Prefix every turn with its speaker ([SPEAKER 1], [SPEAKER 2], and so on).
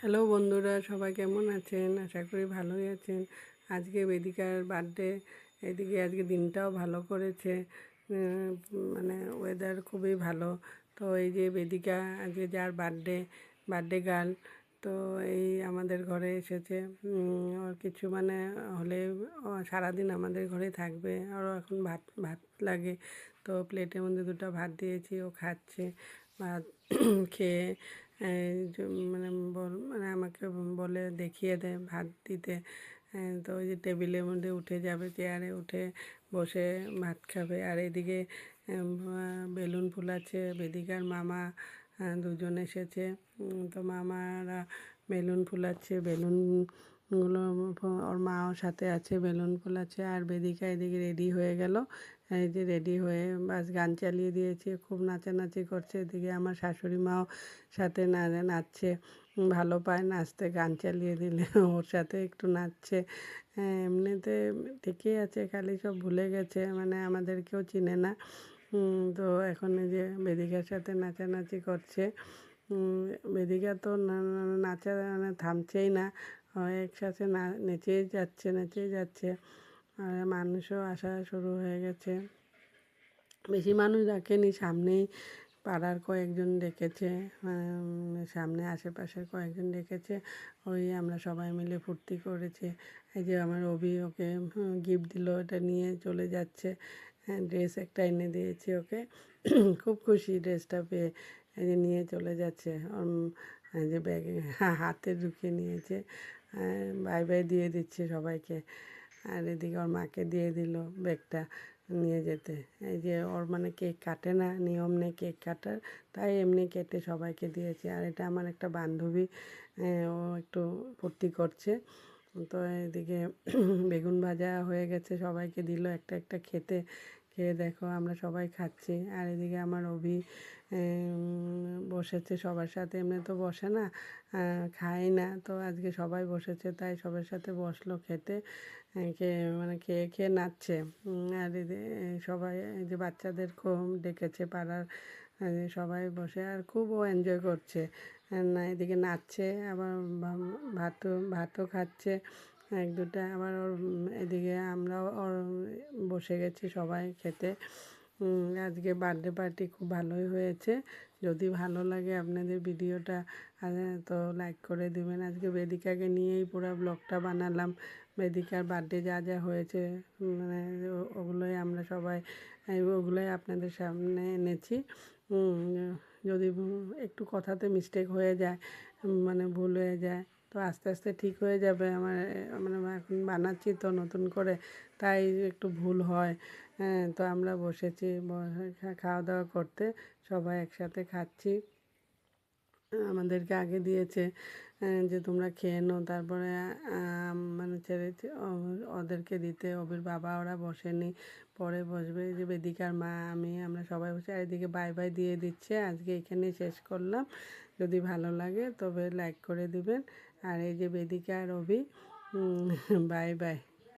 [SPEAKER 1] Hello বন্ধুরা, সবাই কেমন আছেন? আশা করি ভালোই আছেন। আজকে বেদিকার বার্থডে এদিকে আজকে দিনটাও ভালো করেছে। মানে ওয়েদার খুবই ভালো। তো এই যে বেদিকা আজকে যার বার্থডে বার্থডে গার্ল তো এই আমাদের ঘরে এসেছে। ওর কিছু মানে হলে সারাদিন আমাদের ঘরে থাকবে। আরও এখন ভাত ভাত লাগে। তো প্লেটের মধ্যে দুটো ভাত দিয়েছি, ও খাচ্ছে। ভাত খেয়ে মানে মানে আমাকে বলে দেখিয়ে দেয়, ভাত দিতে। তো ওই যে টেবিলের মধ্যে উঠে যাবে চেয়ারে, উঠে বসে ভাত খাবে। আর এদিকে বেলুন ফুলাচ্ছে বেদিকার মামা দুজন এসেছে। তো মামারা বেলুন ফুলাচ্ছে বেলুনগুলো ওর মাও সাথে আছে বেলুন ফুলাচ্ছে আর বেদিকা এদিকে রেডি হয়ে গেল। এই যে রেডি হয়ে বাস গান চালিয়ে দিয়েছে খুব নাচানাচি করছে। এদিকে আমার শাশুড়ি মাও সাথে না নাচছে। ভালো পায় নাচতে গান চালিয়ে দিলে ওর সাথে একটু নাচছে। হ্যাঁ, এমনিতে ঠিকই আছে খালি সব ভুলে গেছে মানে আমাদেরকেও চিনে না। তো এখন এই যে বেদিকার সাথে নাচানাচি করছে। বেদিকা তো নাচা মানে থামছেই না। একসাথে না, নেচেই যাচ্ছে নেচেই যাচ্ছে। আর মানুষও আসা শুরু হয়ে গেছে। বেশি মানুষ ডাকেনি, সামনেই পাড়ার কয়েকজন ডেকেছে সামনে আশেপাশের কয়েকজন ডেকেছে। ওই আমরা সবাই মিলে ফুর্তি করেছি। এই যে আমার অভি ওকে গিফট দিল এটা নিয়ে চলে যাচ্ছে। ড্রেস একটা এনে দিয়েছি ওকে। খুব খুশি ড্রেসটা পেয়ে, এই যে নিয়ে চলে যাচ্ছে। যে ব্যাগে হাতে ঢুকিয়ে নিয়েছে। বাই বাই দিয়ে দিচ্ছে সবাইকে। আর এদিকে ওর মাকে দিয়ে দিল ব্যাগটা নিয়ে যেতে। এই যে ওর মানে কেক কাটে না, নিয়ম নেই কেক কাটার, তাই এমনি কেটে সবাইকে দিয়েছে। আর এটা আমার একটা বান্ধবী ও একটু ফুর্তি করছে। তো এদিকে বেগুন ভাজা হয়ে গেছে, সবাইকে দিল একটা একটা খেতে। খেয়ে দেখো আমরা সবাই খাচ্ছি। আর এদিকে আমার অভি বসেছে সবার সাথে। এমনি তো বসে না খাই না। তো আজকে সবাই বসেছে, তাই সবার সাথে বসল খেতে। খেয়ে মানে খেয়ে খেয়ে নাচছে। আর সবাই, এই যে বাচ্চাদের খুব ডেকেছে পাড়ার সবাই বসে আর খুব ও এনজয় করছে। না, এদিকে নাচছে, আবার ভাতও ভাতও খাচ্ছে। এক দুটা আবার ওর এদিকে আমরাও ওর বসে গেছি সবাই খেতে। আজকে বার্থডে পার্টি খুব ভালোই হয়েছে। যদি ভালো লাগে আপনাদের ভিডিওটা তো লাইক করে দেবেন। আজকে বেদিকাকে নিয়েই পুরো ব্লগটা বানালাম। বেদিকার বার্থডে যা যা হয়েছে মানে ওগুলোই আমরা সবাই ওগুলোই আপনাদের সামনে এনেছি। যদি একটু কথাতে মিস্টেক হয়ে যায় মানে ভুল হয়ে যায় তো আস্তে আস্তে ঠিক হয়ে যাবে আমার মানে এখন বানাচ্ছি তো নতুন করে, তাই একটু ভুল হয়। হ্যাঁ তো আমরা বসেছি খাওয়া দাওয়া করতে, সবাই একসাথে খাচ্ছি। আমাদেরকে আগে দিয়েছে যে তোমরা খেয়ে নাও, তারপরে মানে ছেড়ে ও- ওদেরকে দিতে অবির বাবা ওরা বসেনি, পরে বসবে যে বেদিকার মা, আমি, আমরা সবাই বসে, এদিকে বাই বাই দিয়ে দিচ্ছে, আজকে এখানেই শেষ করলাম। যদি ভালো লাগে তবে লাইক করে দিবেন আর এই যে বেদিকা আর অভি বাই বাই